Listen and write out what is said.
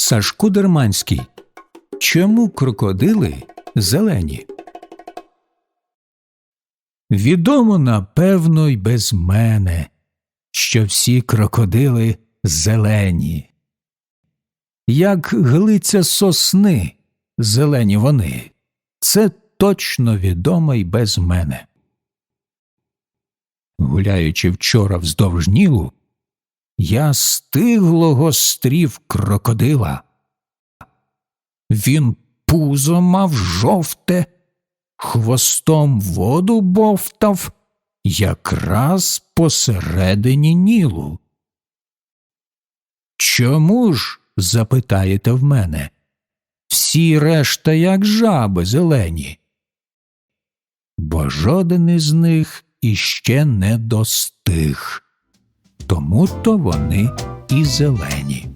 Сашку Дерманський. Чому крокодили зелені? Відомо, напевно, й без мене, що всі крокодили зелені. Як глиця сосни, зелені вони. Це точно відомо й без мене. Гуляючи вчора вздовж Нілу, я стигло гострів крокодила. Він пузо мав жовте, хвостом воду бовтав якраз посередині Нілу. Чому ж, запитаєте в мене, всі решта як жаби зелені? Бо жоден із них іще не достиг, тому то вони і зелені.